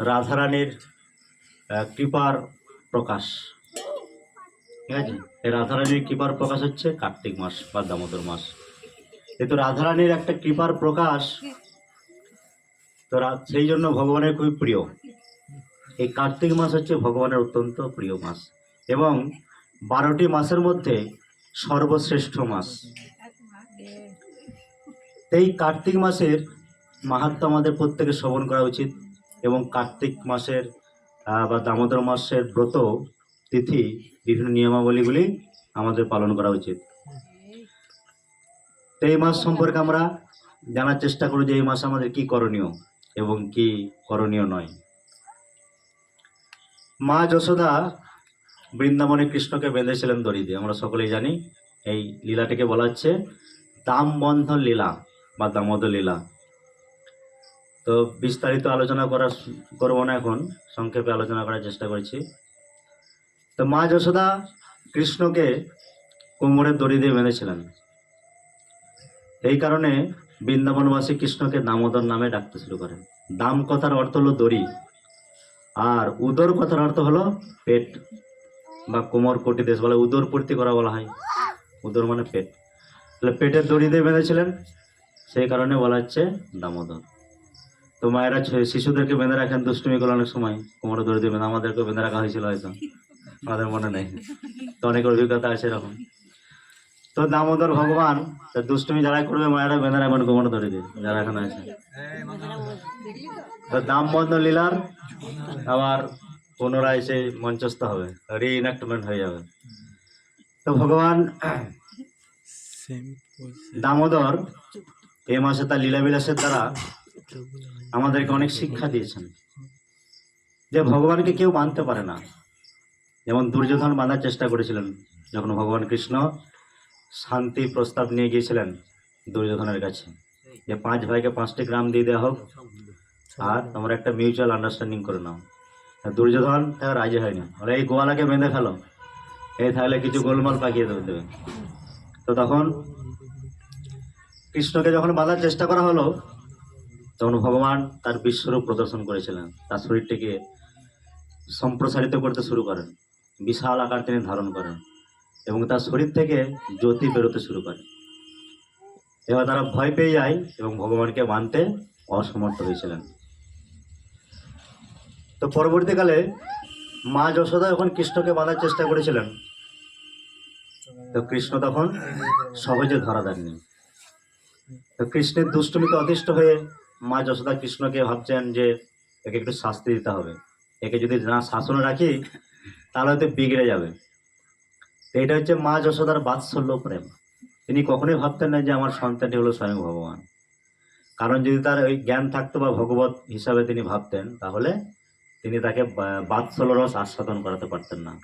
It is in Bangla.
রাধারানীর কৃপার প্রকাশ। ঠিক আছে? এই রাধারানীর কৃপার প্রকাশ হচ্ছে কার্তিক মাস বা দামোদর মাস। কিন্তু রাধারানীর একটা কৃপার প্রকাশ, তো সেই জন্য ভগবানের খুবই প্রিয়। এই কার্তিক মাস হচ্ছে ভগবানের অত্যন্ত প্রিয় মাস এবং বারোটি মাসের মধ্যে সর্বশ্রেষ্ঠ মাস। এই কার্তিক মাসের মাহাত্ম আমাদের প্রত্যেকে শ্রবণ করা উচিত। এবং কার্তিক মাসের বা দামোদর মাসের ব্রত তিথি বিভিন্ন নিয়মাবলীগুলি আমাদের পালন করা উচিত। তো এই মাস সম্পর্কে আমরা জানার চেষ্টা করি যে এই মাসে আমাদের কি করণীয় এবং কি করণীয় নয়। মা যশোদা বৃন্দাবনে কৃষ্ণকে বেঁধেছিলেন দড়ি দিয়ে। আমরা সকলেই জানি এই লীলাটিকে বলা হচ্ছে দাম বন্ধন লীলা বা দামোদর লীলা। তো বিস্তারিত আলোচনা করা করব না এখন, সংক্ষেপে আলোচনা করার চেষ্টা করছি। তো মা যশোদা কৃষ্ণকে কোমরের দড়ি দিয়ে বেঁধেছিলেন। এই কারণে বৃন্দাবনবাসী কৃষ্ণকে দামোদর নামে ডাকতে শুরু করেন। দাম কথার অর্থ হলো দড়ি। আর উদর কথার অর্থ হলো পেট বা কোমর কোটি দেশ বলে উদর পূর্তি করা বলা হয়। উদর মানে পেট। তাহলে পেটের দড়ি দিয়ে বেঁধেছিলেন, সেই কারণে বলা হচ্ছে দামোদর। তো মায়েরা শিশুদেরকে বেঁধে রাখেন দুষ্টুমি করে অনেক সময়। কোমরে ধরে দিয়ে বেঁধে আমাদেরকে বেঁধে রাখা হয়েছিল হয়তো। আমাদের মনে নেই। তো অনেক অভিজ্ঞতা আছে এরকম। তো দামোদর ভগবান দুষ্টুমি যারা করবে মায়েরা বেঁধে রাখবেন কোমরে ধরে দেবে যারা এখানে আছে। তো দাম বন্ধ লীলার আবার পুনরায় সেই মঞ্চস্থ হবে। রিইনাক্টমেন্ট হয়ে যাবে। তো ভগবান দামোদর এই মাসে তার লীলা বিলাসের দ্বারা আমাদেরকে অনেক শিক্ষা দিয়েছেন। যে ভগবানকে কেউ মানতে পারে না। যেমন দুর্যোধন বাঁধার চেষ্টা করেছিলেন, যখন ভগবান কৃষ্ণ শান্তি প্রস্তাব নিয়ে গিয়েছিলেন দুর্যোধনের কাছে, যে পাঁচ ভাইকে পাঁচটি গ্রাম দিয়ে দেওয়া হোক, আর তোমরা একটা মিউচুয়াল আন্ডারস্ট্যান্ডিং করে নাও। দুর্যোধন তাকে রাজি হয়নি। বলে, এই গোয়ালাকে বেঁধে ফেলো। এই তাহলে কিছু গোলমাল পাকিয়ে দেবে দেবে। তো তখন কৃষ্ণকে যখন বাঁধার চেষ্টা করা হলো তখন ভগবান তার বিশ্বরূপ প্রদর্শন করেছিলেন। তার শরীরটিকে সম্প্রসারিত করতে শুরু করেন। বিশাল আকার তিনি ধারণ করেন এবং তার শরীর থেকে জ্যোতি বেরোতে শুরু করে। এবার তারা ভয় পেয়ে যায় এবং ভগবানকে মানতে অসমর্থ হয়েছিলেন। তো পরবর্তীকালে মা যশোদা যখন কৃষ্ণকে বাঁধার চেষ্টা করেছিলেন, তো কৃষ্ণ তখন সহজে ধরা দেননি। তো কৃষ্ণের দুষ্টুমিতে অতিষ্ঠ হয়ে মা যশোদা কৃষ্ণকে ভাবছেন যে একে একটু শাস্তি দিতে হবে। একে যদি না শাসনে রাখি, তাহলে হয়তো বিগড়ে যাবে। এটা হচ্ছে মা যশোদার বাৎসল্য প্রেম। তিনি কখনোই ভাবতেন না যে আমার সন্তানটি হলো স্বয়ং ভগবান। কারণ যদি তার ওই জ্ঞান থাকতো বা ভগবত হিসাবে তিনি ভাবতেন, তাহলে তিনি তাকে বাৎসল্য রস আস্বাদন করাতে পারতেন না।